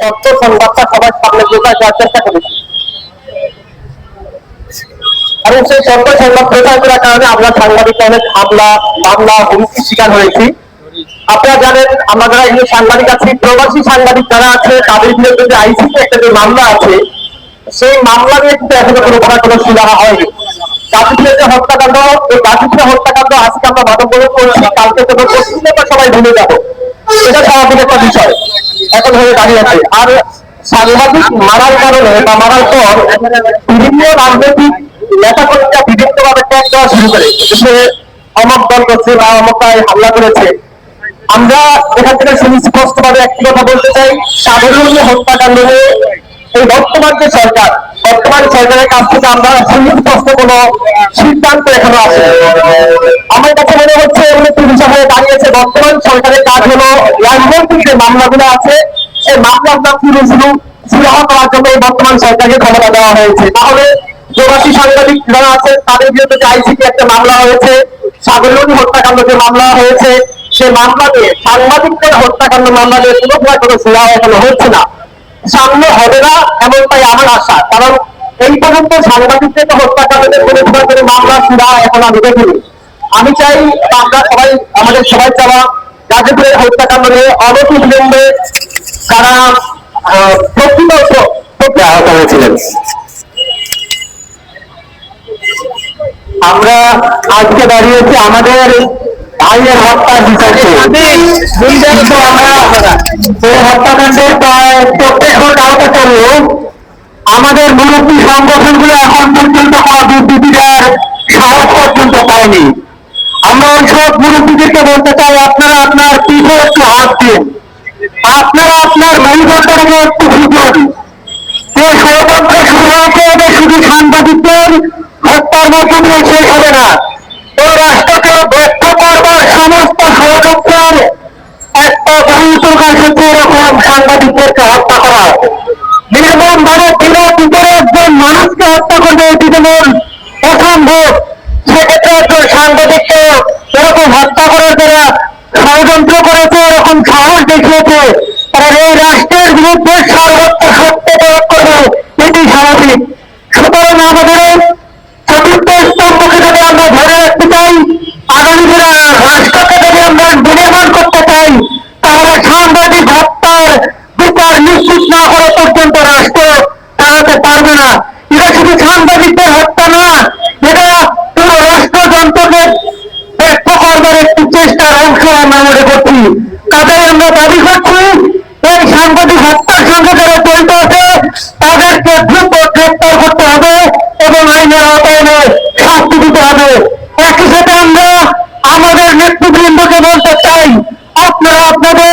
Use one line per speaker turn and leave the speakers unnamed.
সত্য সংবাদটা সবার সামনে প্রকাশ করার চেষ্টা করেছি। এবং সেই সত্য সংবাদ প্রচার করার কারণে আমরা সাংবাদিক অনেক হামলা, মামলা, হুমকির শিকার হয়েছি। আপনারা জানেন, আমরা যারা এখানে সাংবাদিক আছি, প্রবাসী সাংবাদিক যারা আছে, তাদের বিরুদ্ধে যে আইসিসি একটা যে মামলা আছে, সেই মামলা নিয়ে কিন্তু এখনও কোনো প্রকার কোনো সুরাহা হয়নি। গাজীপুরের যে হত্যাকাণ্ড, এই গাজীপুরের হত্যাকাণ্ড আজকে আমরা মাদক করেছি, কালকে কোনো পশ্চিমবঙ্গ সবাই ভুলে যাব। এটা স্বাভাবিক একটা বিষয়। এখন হয়ে দাঁড়িয়ে আছে। আর সাংবাদিক মারার কারণে বা মারার পর বিভিন্ন রাজনৈতিক নেতা কর্মীরা বিভিন্ন ভাবে ট্যাগ দেওয়া শুরু করে। সে অমক দল করছে বা অমকায় হামলা করেছে। আমরা এখান থেকে সুস্পষ্ট ভাবে একটি কথা বলতে চাই। সাধারণ হত্যাকাণ্ড নিয়ে এই বর্তমান যে সরকার, বর্তমান সরকারের কাছ থেকে আমরা সুস্পষ্ট কোন সিদ্ধান্ত এখনও আছে আমার কাছে মনে হচ্ছে হয়ে দাঁড়িয়েছে বর্তমান সরকারের কাজ হলো যে মামলাগুলো আছে। সেই করার জন্য বর্তমান সরকারকে ক্ষমতা দেওয়া হয়েছে। তাহলে প্রবাসী সাংবাদিক যারা আছে, তাদের বিরুদ্ধে একটা মামলা হয়েছে সাগরী হত্যাকাণ্ড যে মামলা হয়েছে সে মামলা নিয়ে সাংবাদিকদের হত্যাকাণ্ড মামলা কোনো কোনো সুরাহা এখনও হচ্ছে না। সামনে হবে না এমনটাই আমার আশা। কারণ এই পর্যন্ত সাংবাদিকদের হত্যাকাণ্ডের কোনো প্রকার কোনো মামলা, সুরাহা এখন আমি দেখিনি। আমি চাই আমরা সবাই, আমাদের সবাই চাওয়া গাজীপুরের হত্যাকাণ্ড নিয়ে অনতি বিলম্বে তারা প্রকৃত আহত হয়েছিলেন। আমরা আজকে দাঁড়িয়েছি আমাদের ভাইয়ের হত্যার বিচারকে। তো আমরা সেই হত্যাকাণ্ডের প্রায় প্রত্যেক আহত করলেও আমাদের মুরব্বী সংগঠনগুলো বলতে চাই, আপনারা আপনার পিঠে একটু হাত দিন। আপনারা আপনার মেরুদণ্ডকে একটু বুঝুন যে ষড়যন্ত্র শুরু হয়েছে এটা শুধু সাংবাদিকদের হত্যার মাধ্যমে শেষ হবে না। এই রাষ্ট্রকে ব্যর্থ করবার সমস্ত ষড়যন্ত্রের একটা গুরুত্বকার হচ্ছে এরকম সাংবাদিকদেরকে হত্যা করা। নির্মম ভাবে দিনের ভিতরে একজন মানুষকে হত্যা করবে, এটি যেমন অসম্ভব, সেক্ষেত্রে একজন সাংবাদিককে যারা ষড়যন্ত্র করেছে, এরকম সাহস দেখিয়েছে। তারা এই রাষ্ট্রের বিরুদ্ধে সর্বোচ্চ সত্য প্রয়োগ করবে। এটি স্বাভাবিক। আপনাদের মেরুদণ্ড